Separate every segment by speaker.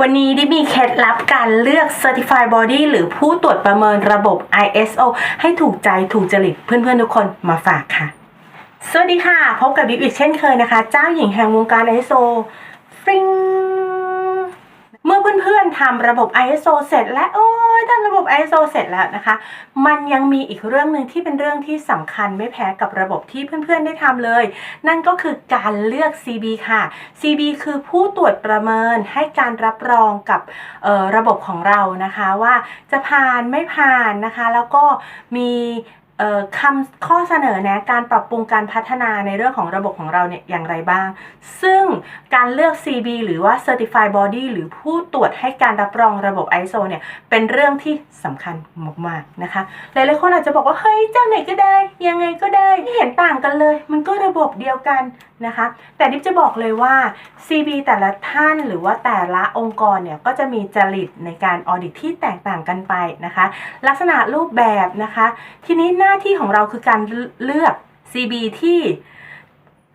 Speaker 1: วันนี้ได้มีเคล็ดลับการเลือก Certified Body หรือผู้ตรวจประเมินระบบ ISO ให้ถูกใจถูกจริตเพื่อนๆทุกคนมาฝากค่ะ สวัสดีค่ะ พบกับบิ๊กอีกเช่นเคยนะคะ เจ้าหญิงแห่งวงการ ISO ฟริง เมื่อเพื่อนๆทำระบบ ISO เสร็จแล้วโอ้ยทำระบบ ISO เสร็จแล้วนะคะ มันยังมีอีกเรื่องหนึ่งที่เป็นเรื่องที่สำคัญไม่แพ้กับระบบที่เพื่อนๆได้ทำเลย นั่นก็คือการเลือก CB ค่ะ CB คือผู้ตรวจประเมินให้การรับรองกับออระบบของเรานะคะว่าจะผ่านไม่ผ่านนะคะ แล้วก็มี คำข้อเสนอแนะการปรับปรุงการพัฒนาในเรื่องของระบบของเราเนี่ยอย่างไรบ้าง ซึ่งการเลือก CB หรือว่า Certified Body หรือผู้ตรวจให้การรับรองระบบ ISO เนี่ยเป็นเรื่องที่สำคัญมากๆนะคะ หลายๆคนอาจจะบอกว่า เฮ้ย เจ้าไหนก็ได้ ยังไงก็ได้ไม่เห็นต่างกันเลย มันก็ระบบเดียวกันนะคะ แต่ดิฟจะบอกเลยว่า CB แต่ละท่านหรือว่าแต่ละองค์กรเนี่ยก็จะมีจริตในการออดิตที่แตกต่างกันไปนะคะ ลักษณะรูปแบบนะคะ ทีนี้น้าที่ของเราคือการเลือก CB ที่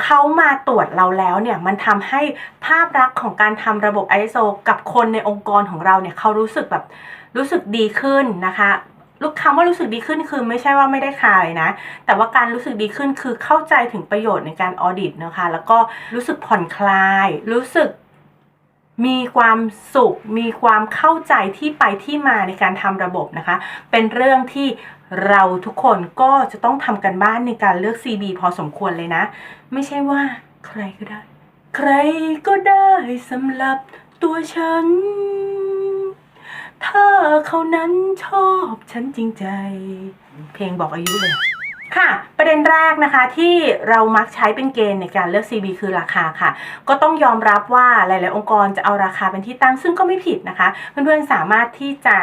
Speaker 1: เขามาตรวจเราแล้วเนี่ยมันทำให้ภาพลักษณ์ของการทำระบบ ISO กับคนในองค์กรของเราเนี่ยเขารู้สึกแบบรู้สึกดีขึ้นนะคะลูกคำว่ารู้สึกดีขึ้นคือไม่ใช่ว่าไม่ได้ขายนะ แต่ว่าการรู้สึกดีขึ้นคือเข้าใจถึงประโยชน์ในการออดิตนะคะ แล้วก็รู้สึกผ่อนคลาย รู้สึกมีความสุข มีความเข้าใจที่ไปที่มาในการทำระบบนะคะ เป็นเรื่องที่ เราทุกคนก็จะต้องทำกันบ้านในการเลือก CB พอสมควรเลยนะ ไม่ใช่ว่าใครก็ได้ ใครก็ได้สำหรับตัวฉัน ถ้าเขานั้นชอบฉันจริงใจ เพลงบอกอายุเลย ค่ะ ประเด็นแรกนะคะที่เรามักใช้เป็นเกณฑ์ในการเลือก CB คือราคาค่ะ ก็ต้องยอมรับว่าหลาย ๆ องค์กรจะเอาราคาเป็นที่ตั้งซึ่งก็ไม่ผิดนะคะ เพื่อน ๆ สามารถที่จะ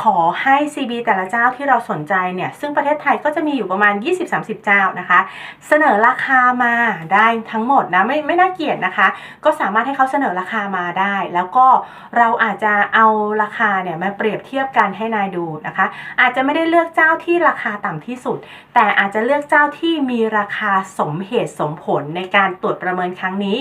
Speaker 1: ขอให้ CB แต่ละเจ้าที่เราสนใจเนี่ย ซึ่งประเทศไทยก็จะมีอยู่ประมาณ 20-30 เจ้านะคะ เสนอราคามาได้ทั้งหมดนะไม่ไม่น่าเกลียดนะคะ ก็สามารถให้เขาเสนอราคามาได้ แล้วก็เราอาจจะเอาราคาเนี่ยมาเปรียบเทียบกันให้นายดูนะคะ อาจจะไม่ได้เลือกเจ้าที่ราคาต่ำที่สุด แต่อาจจะเลือกเจ้าที่มีราคาสมเหตุสมผลในการตรวจประเมินครั้งนี้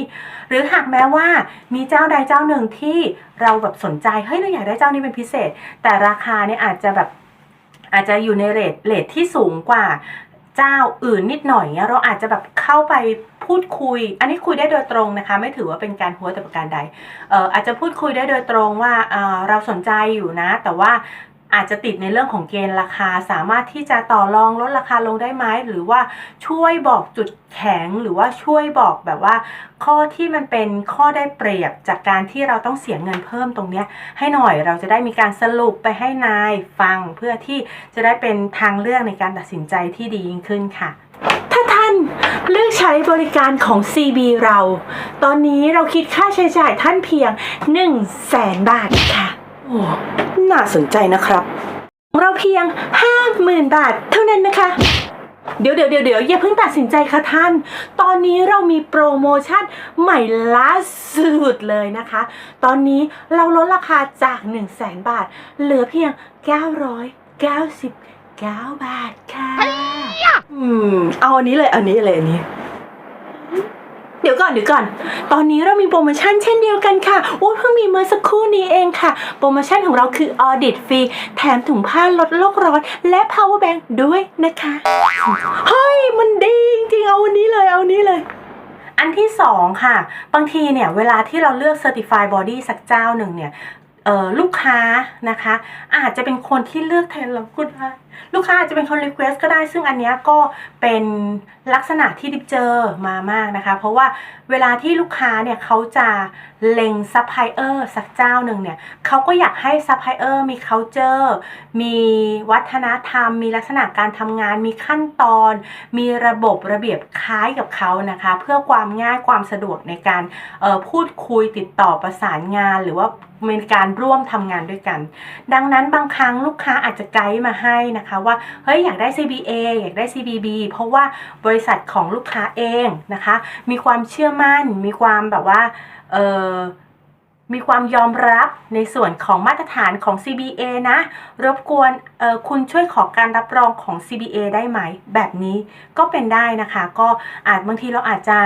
Speaker 1: หรือหากแม้ว่ามีเจ้าใดเจ้าหนึ่งที่เราแบบสนใจเฮ้ยเราอยากได้เจ้านี้เป็นพิเศษ แต่ราคคาเนี่ยอาจจะแบบอาจจะอยู่ในเรทเรทที่สูงกว่าเจ้าอื่นนิดหน่อยเนี่ยเราอาจจะแบบเข้าไปพูดคุย อันนี้คุยได้โดยตรงนะคะ ไม่ถือว่าเป็นการหัวแต่ประการใดเอ่ออาจจะพูดคุยได้โดยตรงว่าเอ่อเราสนใจอยู่นะ แต่ว่า อาจจะติดในเรื่องของเกณฑ์ราคา สามารถที่จะต่อรองลดราคาลงได้ไหมหรือว่าช่วยบอกจุดแข็งหรือว่าช่วยบอกแบบว่า ข้อที่มันเป็นข้อได้เปรียบจากการที่เราต้องเสียเงินเพิ่มตรงเนี้ยให้หน่อยเราจะได้มีการสรุปไปให้นายฟังเพื่อที่จะได้เป็นทางเลือกในการตัดสินใจที่ดียิ่งขึ้นค่ะ ถ้าท่านเลือกใช้บริการของ CB เรา ตอนนี้เราคิดค่าใช้จ่ายท่านเพียง 1 0 0 0 0แสนบาทค่ะ น่าสนใจนะครับเราเพียง50,000บาทเท่านั้นนะคะ เดี๋ยวเดี๋ยวเดี๋ยวเดี๋ยวอย่าเพิ่งตัดสินใจค่ะท่าน ตอนนี้เรามีโปรโมชั่นใหม่ล่าสุดเลยนะคะ ตอนนี้เราลดราคาจาก 1 0 0 0 0แสนบาท เหลือเพียง 999 บาทค่ะ อืม เอาอันนี้เลยอันนี้เลยอันนี้ เดี๋ยวก่อนเดี๋ยวก่อน ตอนนี้เรามีโปรโมชั่นเช่นเดียวกันค่ะโอ้เพิ่งมีเมื่อสักครู่นี้เองค่ะ โปรโมชั่นของเราคือออดิตฟรี แถมถุงผ้าลดโลกร้อน และ power bank ด้วยนะคะ เฮ้ย มันดีจริงๆเอาอันนี้เลยเอาอันนี้เลยอันที่สองค่ะ บางทีเนี่ย เวลาที่เราเลือก Certified Body สักเจ้าหนึ่งเนี่ย ลูกค้านะคะ อาจจะเป็นคนที่เลือกแทนเราก็ได้ลูกค้าอาจจะเป็นคนรีเควสก็ได้ ซึ่งอันนี้ก็เป็นลักษณะที่ดิบเจอมามากนะคะ เพราะว่าเวลาที่ลูกค้าเนี่ยเขาจะเล็งซัพพลายเออร์สักเจ้าหนึ่งเนี่ยเขาก็อยากให้ซัพพลายเออร์มี culture มีวัฒนธรรม มีลักษณะการทำงาน มีขั้นตอน มีระบบระเบียบคล้ายกับเขานะคะ เพื่อความง่ายความสะดวกในการออพูดคุยติดต่อประสานงานหรือว่า มีการร่วมทำงานด้วยกัน ดังนั้นบางครั้งลูกค้าอาจจะไกด์มาให้นะคะว่าเฮ้ยอยากได้ CBA อยากได้ CBB เพราะว่าบริษัทของลูกค้าเองนะคะ มีความเชื่อมั่น มีความแบบว่าเออมีความยอมรับในส่วนของมาตรฐานของ CBA นะ รบกวนคุณช่วยขอการรับรองของ CBA ได้ไหม แบบนี้ก็เป็นได้นะคะ ก็อาจบางทีเราอาจจะ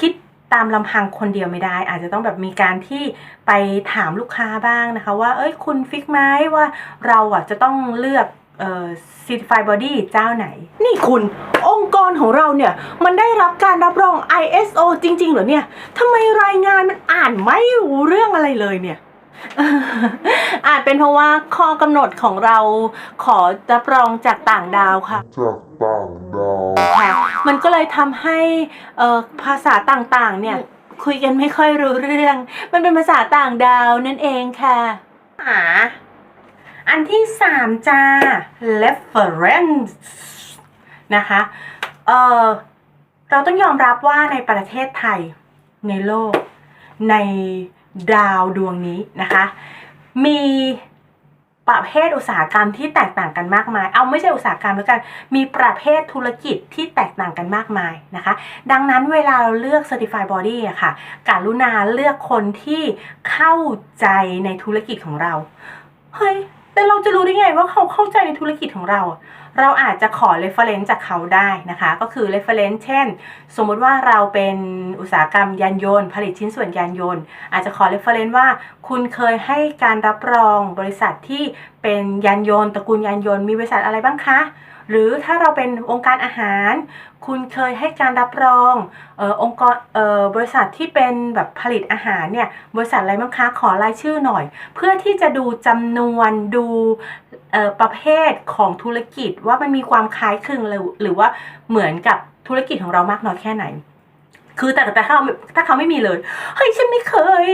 Speaker 1: คิด ตามลำพังคนเดียวไม่ได้ อาจจะต้องแบบมีการที่ไปถามลูกค้าบ้างนะคะ ว่าเอ้ยคุณฟิกไหมว่าเราอะจะต้องเลือกเอ่อซิติฟายบอดี้เจ้าไหน นี่คุณ องค์กรของเราเนี่ย มันได้รับการรับรอง ISO จริง ๆ เหรอเนี่ยทำไมรายงานมันอ่านไม่รู้เรื่องอะไรเลยเนี่ย อาจเป็นเพราะว่าข้อกำหนดของเราขอรับรองจากต่างดาวค่ะ
Speaker 2: จากต่างดาว
Speaker 1: ค่ะ มันก็เลยทำให้เอ่อภาษาต่างๆ เนี่ย คุยกันไม่ค่อยรู้เรื่อง มันเป็นภาษาต่างดาวนั่นเองค่ะอ่าอันที่สามจ้า reference นะคะ เอ่อเราต้องยอมรับว่าในประเทศไทยในโลกใน ดาวดวงนี้นะคะ มีประเภทอุตสาหกรรมที่แตกต่างกันมากมาย เอาไม่ใช่อุตสาหกรรมแล้วกัน มีประเภทธุรกิจที่แตกต่างกันมากมายนะคะ ดังนั้นเวลาเราเลือก Certified Body อะค่ะ การุณาเลือกคนที่เข้าใจในธุรกิจของเรา เฮ้ย แต่เราจะรู้ได้ไงว่าเขาเข้าใจในธุรกิจของเรา เราอาจจะขอ reference จากเขาได้นะคะ ก็คือ reference เช่น สมมุติว่าเราเป็นอุตสาหกรรมยานยนต์ ผลิตชิ้นส่วนยานยนต์ อาจจะขอ reference ว่า คุณเคยให้การรับรองบริษัทที่เป็นยานยนต์ตระกูลยานยนต์มีบริษัทอะไรบ้างคะ หรือถ้าเราเป็นองค์การอาหาร คุณเคยให้การรับรองออองค์กรบริษัทที่เป็นแบบผลิตอาหารเนี่ยบริษัทอะไรบ้างคะขอรายชื่อหน่อย เพื่อที่จะดูจำนวนดูประเภทของธุรกิจว่ามันมีความคล้ายคลึงหรือหรือว่าเหมือนกับธุรกิจของเรามากน้อยแค่ไหนคือแต่แต่ถ้าถ้าเขาไม่มีเลยเฮ้ยฉันไม่เคย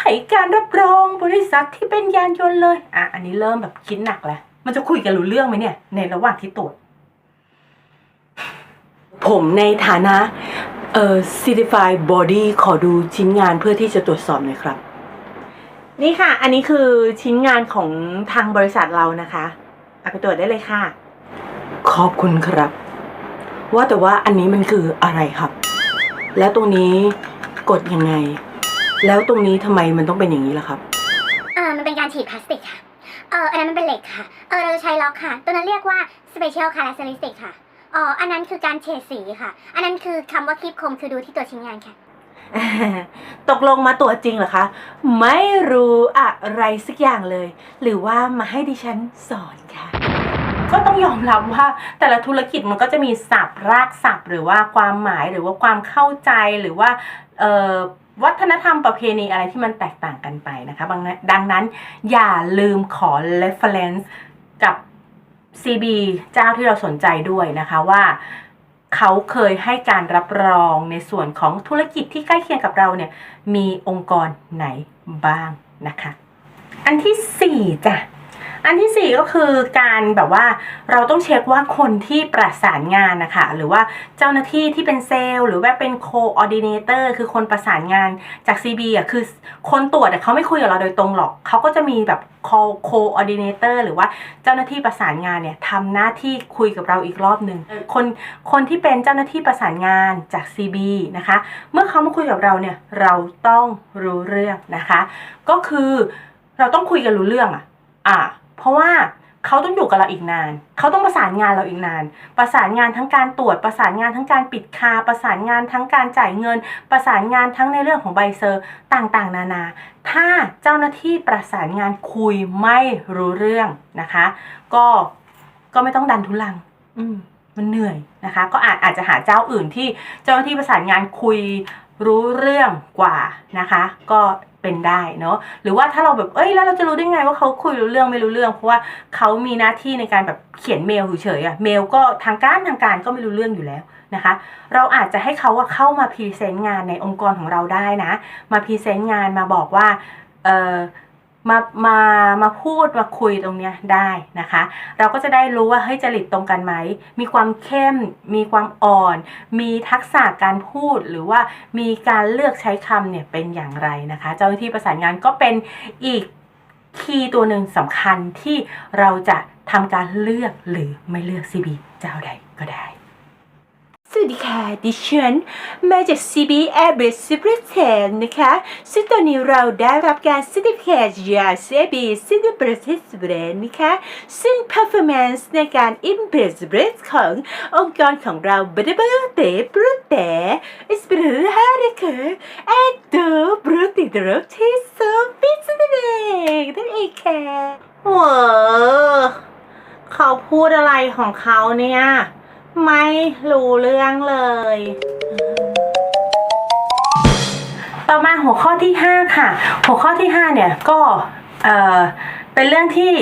Speaker 1: ให้การรับรองบริษัทที่เป็นยานยนต์เลยอะอันนี้เริ่มแบบคิดหนักแล้ว มันจะคุยกันรู้เรื่องไหมเนี่ย ในระหว่างที่ตรวจ ผมในฐานะเอ่อ certified body ขอดูชิ้นงานเพื่อที่จะตรวจสอบหน่อยครับ นี่ค่ะ อันนี้คือชิ้นงานของทางบริษัทเรานะคะเอาไปตรวจได้เลยค่ะ ขอบคุณครับ ว่าแต่ว่าอันนี้มันคืออะไรครับ แล้วตรงนี้กดยังไง แล้วตรงนี้ทำไมมันต้องเป็นอย่างนี้ล่ะครับ
Speaker 3: เออมันเป็นการฉีดพลาสติกค่ะ เอออันนั้นมันเป็นเหล็กค่ะ เออเราจะใช้ล็อกค่ะ ตัวนั้นเรียกว่า special characteristic ค่ะ อ๋อ อันนั้นคือการเฉดสีค่ะ อันนั้นคือคำว่าคลิปคมคือดูที่ตัวชิ้นงานค่ะ
Speaker 1: ตกลงมาตัวจริงเหรอคะ ไม่รู้อะไรสักอย่างเลย หรือว่ามาให้ดิฉันสอนค่ะ ก็ต้องยอมรับว่า แต่ละธุรกิจมันก็จะมีศัพท์รากศัพท์ หรือว่าความหมายหรือว่าความเข้าใจหรือว่าเอ่อ วัฒนธรรมประเพณีอะไรที่มันแตกต่างกันไปนะคะดังนั้นอย่าลืมขอ reference กับ CB เจ้าที่เราสนใจด้วยนะคะว่าเขาเคยให้การรับรองในส่วนของธุรกิจที่ใกล้เคียงกับเราเนี่ยมีองค์กรไหนบ้างนะคะ อันที่สี่จ้ะ อันที่สี่ก็คือการแบบว่าเราต้องเช็คว่าคนที่ประสานงานนะคะหรือว่าเจ้าหน้าที่ที่เป็นเซลล์หรือว่าเป็นโคออร์ดิเนเตอร์คือคนประสานงานจาก CB อะคือคนตรวจเขาไม่คุยกับเราโดยตรงหรอก เขาก็จะมีแบบโคโคออดิเนเตอร์หรือว่าเจ้าหน้าที่ประสานงานเนี่ยทำหน้าที่คุยกับเราอีกรอบหนึ่งคนคนที่เป็นเจ้าหน้าที่ประสานงานจาก CB นะคะ เมื่อเขามาคุยกับเราเนี่ยเราต้องรู้เรื่องนะคะ ก็คือเราต้องคุยกันรู้เรื่องอะอะ เพราะว่าเขาต้องอยู่กับเราอีกนาน เขาต้องประสานงานเราอีกนาน ประสานงานทั้งการตรวจ ประสานงานทั้งการปิดคา ประสานงานทั้งการจ่ายเงิน ประสานงานทั้งในเรื่องของใบเซอร์ต่างๆ นานา ถ้าเจ้าหน้าที่ประสานงานคุยไม่รู้เรื่องนะคะ ก็ ก็ไม่ต้องดันทุลัง อืมมันเหนื่อยนะคะ ก็อาจอาจจะหาเจ้าอื่นที่เจ้าหน้าที่ประสานงานคุย รู้เรื่องกว่านะคะ ก็เป็นได้เนาะหรือว่าถ้าเราแบบเอ้ยแล้วเราจะรู้ได้ไงว่าเขาคุยรู้เรื่องไม่รู้เรื่อง เพราะว่าเขามีหน้าที่ในการแบบเขียนเมลเฉยๆอะเมลก็ทางการทางการก็ไม่รู้เรื่องอยู่แล้วนะคะ เราอาจจะให้เขาเข้ามาพรีเซนต์งานในองค์กรของเราได้นะ มาพรีเซนต์งานมาบอกว่าเออ มามามาพูดมาคุยตรงเนี้ยได้นะคะ เราก็จะได้รู้ว่าเฮ้ยจริตตรงกันไหม มีความเข้ม มีความอ่อน มีทักษะการพูดหรือว่ามีการเลือกใช้คำเนี่ยเป็นอย่างไรนะคะ เจ้าหน้าที่ประสานงานก็เป็นอีกคีย์ตัวหนึ่งสำคัญที่เราจะทำการเลือกหรือไม่เลือก CB เจ้าใดก็ได้ วัสดีค่ะดิฉันมาจาก CB Air b r i d g e Super 10นะคะ ซึ่งตอนนี้เราได้รับการ Certificate จาก CB Super British Brand นะคะ ซึ่ง performance ในการ Impress Brand ขององค์กรของเราบดบดเตะบรุเตะอิสเปรฮาร์คือแอดเดอบรุติดรกที่สุดพิเศษนั่นเองนั่นเองค่ะว้าเขาพูดอะไรของเขาเนี่ย ไม่รู้เรื่องเลย ต่อมาหัวข้อที่ 5 ค่ะ หัวข้อที่ 5 เนี่ยก็เออเป็นเรื่องที่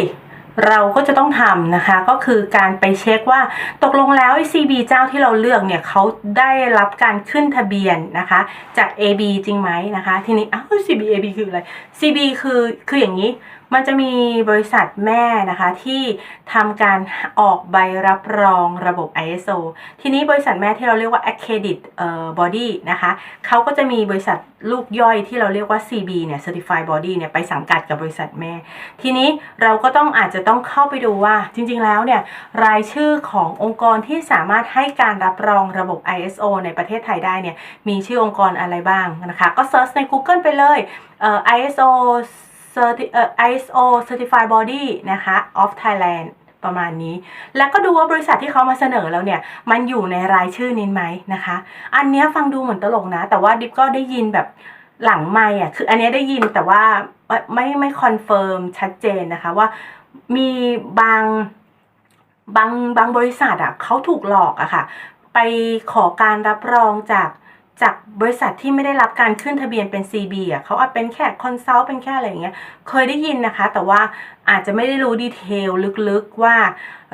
Speaker 1: เราก็จะต้องทำนะคะ ก็คือการไปเช็คว่าตกลงแล้ว CB เจ้าที่เราเลือกเนี่ยเขาได้รับการขึ้นทะเบียนนะคะ จาก AB จริงไหมนะคะ ทีนี้อ้าว CB AB คืออะไร CB คือคืออย่างนี้ มันจะมีบริษัทแม่นะคะที่ทำการออกใบรับรองระบบ ISO ทีนี้บริษัทแม่ที่เราเรียกว่า Accredit Body นะคะเขาก็จะมีบริษัทลูกย่อยที่เราเรียกว่า CB เนี่ย Certified Body เนี่ยไปสังกัดกับบริษัทแม่ ทีนี้เราก็ต้องอาจจะต้องเข้าไปดูว่าจริงๆแล้วเนี่ยรายชื่อขององค์กรที่สามารถให้การรับรองระบบ ISO ในประเทศไทยได้เนี่ยมีชื่อองค์กรอะไรบ้างนะคะ ก็เซิร์ชใน Google ไปเลยเอ่อ ISO ISO Certified Body นะคะ of Thailand ประมาณนี้ แล้วก็ดูว่าบริษัทที่เขามาเสนอแล้วเนี่ย มันอยู่ในรายชื่อนี้ไหมนะคะ อันนี้ฟังดูเหมือนตลกนะ แต่ว่าดิฟก็ได้ยินแบบหลังไม่อะ คืออันนี้ได้ยินแต่ว่าไม่ไม่ไม่คอนเฟิร์มชัดเจนนะคะว่ามีบางบางบางบริษัทอะเขาถูกหลอกอะค่ะ ไปขอการรับรองจาก จากบริษัทที่ไม่ได้รับการขึ้นทะเบียนเป็น CB อะเขาอาจเป็นแค่คอนซัลท์เป็นแค่อะไรอย่างเงี้ยเคยได้ยินนะคะ แต่ว่าอาจจะไม่ได้รู้ดีเทลลึกๆว่า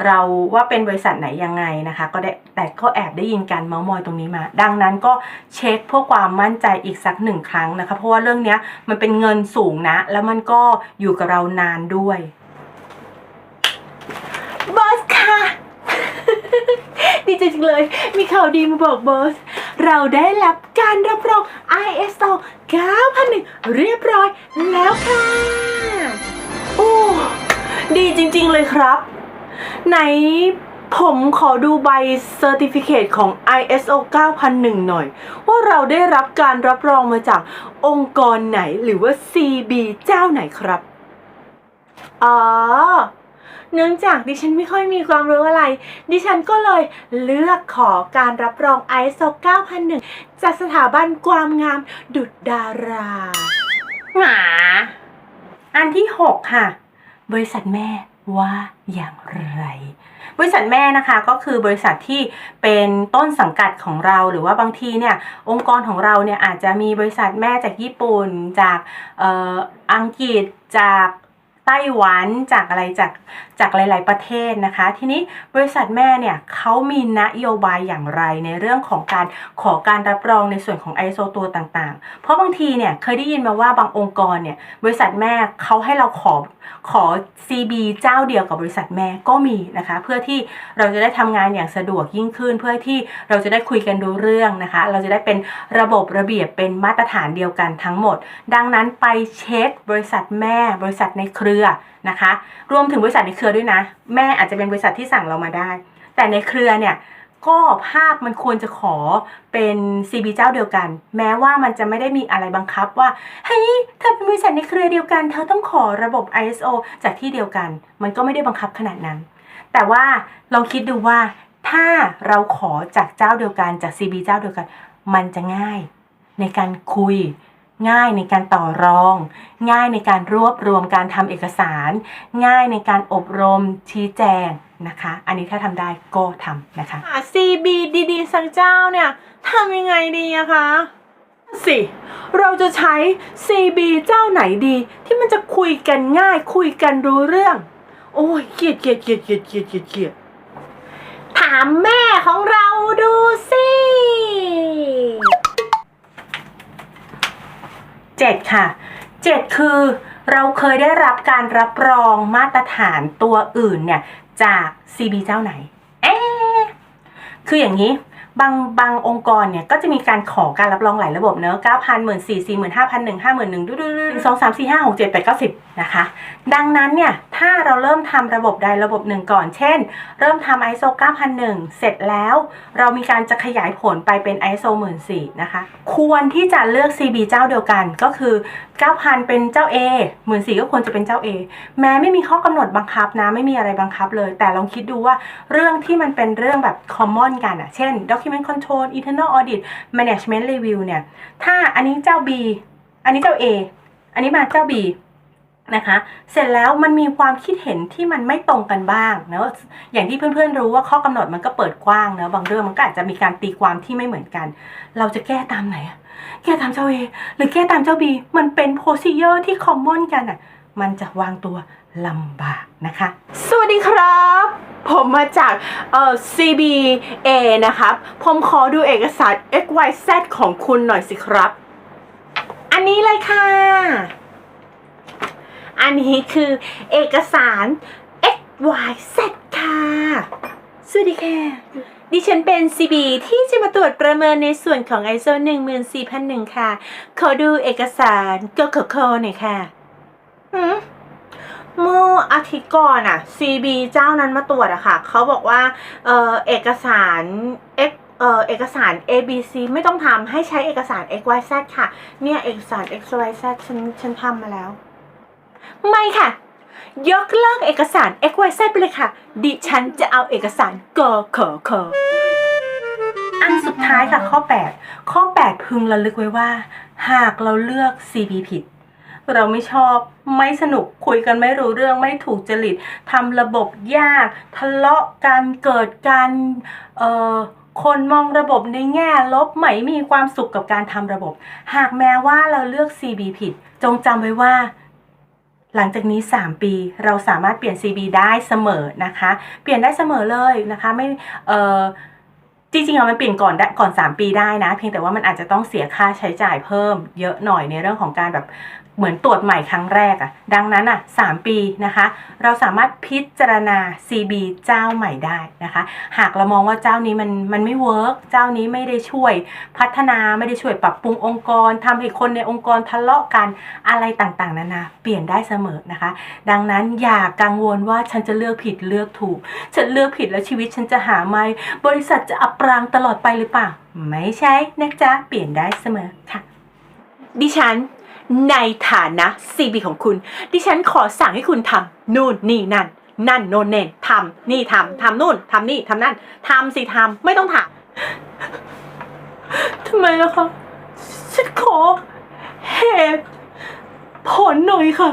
Speaker 1: เราว่าเป็นบริษัทไหนยังไงนะคะ ก็ได้แต่ก็แอบได้ยินการเมาส์มอยตรงนี้มา ดังนั้นก็เช็คเพื่อความมั่นใจอีกสักหนึ่งครั้งนะคะ เพราะว่าเรื่องเนี้ยมันเป็นเงินสูงนะ แล้วมันก็อยู่กับเรานานด้วยบอสค่ะดีใจจังเลย มีข่าวดีมาบอกบอส เราได้รับการรับรอง ISO 9001 เรียบร้อยแล้วค่ะ โอ้ ดีจริงๆเลยครับ ไหนผมขอดูใบเซอร์ติฟิเคตของ ISO 9001 หน่อย ว่าเราได้รับการรับรองมาจากองค์กรไหนหรือว่า CB เจ้าไหนครับ อ๋อ เนื่องจากดิฉันไม่ค่อยมีความรู้อะไร ดิฉันก็เลยเลือกขอการรับรอง ISO 9001 จากสถาบันความงามดุจดาราหมาอันที่ 6 ค่ะ บริษัทแม่ว่าอย่างไร บริษัทแม่นะคะก็คือบริษัทที่เป็นต้นสังกัดของเรา หรือว่าบางทีเนี่ยองค์กรของเราเนี่ยอาจจะมีบริษัทแม่จากญี่ปุ่น จากเอ่ออังกฤษจาก ไต้หวันจากอะไรจากจากหลาย ๆ ประเทศนะคะ ทีนี้บริษัทแม่เนี่ยเขามีนโยบายอย่างไรในเรื่องของการขอการรับรองในส่วนของ ISO ตัวต่างๆ เพราะบางทีเนี่ยเคยได้ยินมาว่าบางองค์กรเนี่ยบริษัทแม่เขาให้เราขอขอ CB เจ้าเดียวกับบริษัทแม่ก็มีนะคะ เพื่อที่เราจะได้ทำงานอย่างสะดวกยิ่งขึ้น เพื่อที่เราจะได้คุยกันดูเรื่องนะคะ เราจะได้เป็นระบบระเบียบเป็นมาตรฐานเดียวกันทั้งหมด ดังนั้นไปเช็คบริษัทแม่บริษัทในเครือนะคะ รวมถึงบริษัทในเครือด้วยนะ แม่อาจจะเป็นบริษัทที่สั่งเรามาได้ แต่ในเครือเนี่ยก็ภาพมันควรจะขอเป็น CB เจ้าเดียวกัน แม้ว่ามันจะไม่ได้มีอะไรบังคับว่าเฮ้ยเธอเป็นบริษัทในเครือเดียวกัน เธอต้องขอระบบ ISO จากที่เดียวกัน มันก็ไม่ได้บังคับขนาดนั้น แต่ว่าลองคิดดูว่าถ้าเราขอจากเจ้าเดียวกันจาก CB เจ้าเดียวกัน มันจะง่ายในการคุย ง่ายในการต่อรอง ง่ายในการรวบรวมการทำเอกสาร ง่ายในการอบรมชี้แจงนะคะ อันนี้ถ้าทำได้ก็ทำนะคะ CB ดีๆสังเจ้าเนี่ยทำยังไงดีอะคะสิ เราจะใช้ CB เจ้าไหนดี ที่มันจะคุยกันง่ายคุยกันรู้เรื่อง โอ้ยเกลียดเกลียดเกลียดเกลียดเกลียดเกลียดเกลียดถามแม่ของเราดูสิ เจ็ดค่ะเจ็ดคือเราเคยได้รับการรับรองมาตรฐานตัวอื่นเนี่ยจาก CB เจ้าไหน เอ๊ะคืออย่างนี้ บางบางองค์กรเนี่ยก็จะมีการขอการรับรองหลายระบบเนอะเก้าพันหมื่นสี่สี่หมื่นห้าพันหนึ่งห้าหมื่นหนึ่งดูดูดูสองสามสี่ห้าหกเจ็ดแปดเก้าสิบนะคะ ดังนั้นเนี่ย ถ้าเราเริ่มทำระบบใดระบบหนึ่งก่อน เช่น เริ่มทำ ISO 9001 เสร็จแล้ว เรามีการจะขยายผลไปเป็น ISO 14000นะคะ ควรที่จะเลือก CB เจ้าเดียวกันก็คือ 9,000 เป็นเจ้า A 14,000ก็ควรจะเป็นเจ้า A แม้ไม่มีข้อกำหนดบังคับนะ ไม่มีอะไรบังคับเลย แต่ลองคิดดูว่าเรื่องที่มันเป็นเรื่องแบบ common กันอะเช่น document control internal audit management review เนี่ย ถ้าอันนี้เจ้า B อันนี้เจ้า A อันนี้มาเจ้า B นะคะ เสร็จแล้วมันมีความคิดเห็นที่มันไม่ตรงกันบ้างเนอะอย่างที่เพื่อนๆรู้ว่าข้อกำหนดมันก็เปิดกว้างเนอะบางเรื่องมันก็อาจจะมีการตีความที่ไม่เหมือนกัน เราจะแก้ตามไหนอะแก้ตามเจ้า A หรือแก้ตามเจ้า B มันเป็น procedure ที่ common กันอะมันจะวางตัว ลำบากนะคะ
Speaker 2: สวัสดีครับ ผมมาจากเอ่อ CBA นะครับ ผมขอดูเอกสาร XYZ ของคุณหน่อยสิครับ อันนี้เลยค่ะ อันนี้คือเอกสาร XYZ ค่ะ สวัสดีค่ะ ดิฉันเป็น CB ที่จะมาตรวจประเมินในส่วนของ ISO 14001 ค่ะ ขอดูเอกสารก็ขอคหน่อยค่ะหืม เมื่ออาทิตย์ก่อนอะ CB เจ้านั้นมาตรวจอะค่ะ เขาบอกว่า เอ่อเอกสารเอ่อเอกสาร ABC ไม่ต้องทำให้ใช้เอกสาร XYZ ค่ะ เนี่ยเอกสาร XYZ ฉันฉันทำมาแล้ว ไม่ค่ะ ยกเลิกเอกสาร XYZ ไปเลยค่ะ ดิฉันจะเอาเอกสารกขค
Speaker 1: อันสุดท้ายค่ะข้อ 8 ข้อ 8 พึงระลึกไว้ว่า หากเราเลือก CB ผิด เราไม่ชอบไม่สนุกคุยกันไม่รู้เรื่องไม่ถูกจริตทำระบบยากทะเลาะกันเกิดการเอ่อคนมองระบบในแง่ลบไม่มีความสุขกับการทำระบบ หากแม้ว่าเราเลือก CB ผิด จงจำไว้ว่า หลังจากนี้ 3 ปี เราสามารถเปลี่ยน CB ได้เสมอนะคะ เปลี่ยนได้เสมอเลยนะคะ ไม่เอ่อจริงๆอะมันเปลี่ยนก่อนได้ก่อน 3 ปีได้นะ เพียงแต่ว่ามันอาจจะต้องเสียค่าใช้จ่ายเพิ่มเยอะหน่อยในเรื่องของการแบบ เหมือนตรวจใหม่ครั้งแรกอะดังนั้นอะ3ปีนะคะ เราสามารถพิจารณา CB เจ้าใหม่ได้นะคะ หากเรามองว่าเจ้านี้มันมันไม่เวิร์กเจ้านี้ไม่ได้ช่วยพัฒนาไม่ได้ช่วยปรับปรุงองค์กรทำให้คนในองค์กรทะเลาะกันอะไรต่างๆนานาเปลี่ยนได้เสมอนะคะ ดังนั้นอย่ากังวลว่าฉันจะเลือกผิดเลือกถูก ฉันเลือกผิดแล้วชีวิตฉันจะหาไม่บริษัทจะอับปรางตลอดไปหรือเปล่า ไม่ใช่นะจ๊ะเปลี่ยนได้เสมอค่ะ
Speaker 2: ดิฉัน ในฐานะ CB ของคุณ ดิฉันขอสั่งให้คุณทำนู่นนี่นั่น นั่นโน่นเน่นทำนี่ทำทำนู่นทำนี่ทำนั่นทำสิทำไม่ต้องถาม
Speaker 1: ทำไมล่ะคะฉันขอเหตุผลหน่อยค่ะ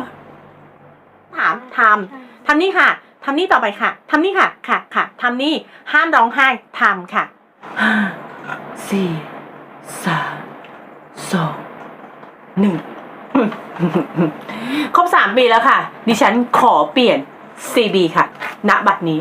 Speaker 2: ถามทำทำนี่ค่ะทำนี่ต่อไปค่ะทำนี่ค่ะ ค่ะค่ะทำนี่ห้ามร้องไห้ทำค่ะ
Speaker 1: ห้าสี่สามสองหนึ่ง
Speaker 2: ครบสามปีแล้วค่ะ ดิฉันขอเปลี่ยน CB ค่ะ ณบัดนี้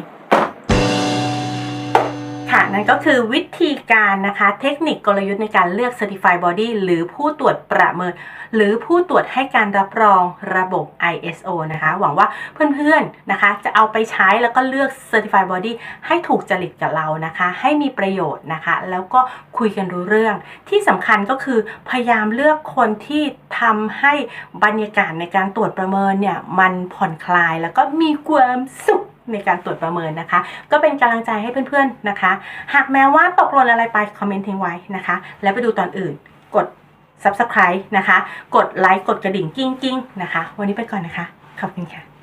Speaker 1: นั่นก็คือวิธีการนะคะ เทคนิคกลยุทธ์ในการเลือก Certified Body หรือผู้ตรวจประเมิน หรือผู้ตรวจให้การรับรองระบบ ISO นะคะ หวังว่าเพื่อนๆนะคะ จะเอาไปใช้แล้วก็เลือก Certified Body ให้ถูกจริตกับเรานะคะ ให้มีประโยชน์นะคะ แล้วก็คุยกันรู้เรื่อง ที่สำคัญก็คือพยายามเลือกคนที่ทำให้บรรยากาศในการตรวจประเมินเนี่ย มันผ่อนคลายแล้วก็มีความสุข ในการตรวจประเมินนะคะ ก็เป็นกำลังใจให้เพื่อนๆนะคะ หากแม้ว่าตกหล่นอะไรไปคอมเมนต์ทิ้งไว้นะคะ แล้วไปดูตอนอื่นกด subscribe นะคะ กดไลค์กดกระดิ่งกิ้งกิ้งๆนะคะ วันนี้ไปก่อนนะคะ ขอบคุณค่ะ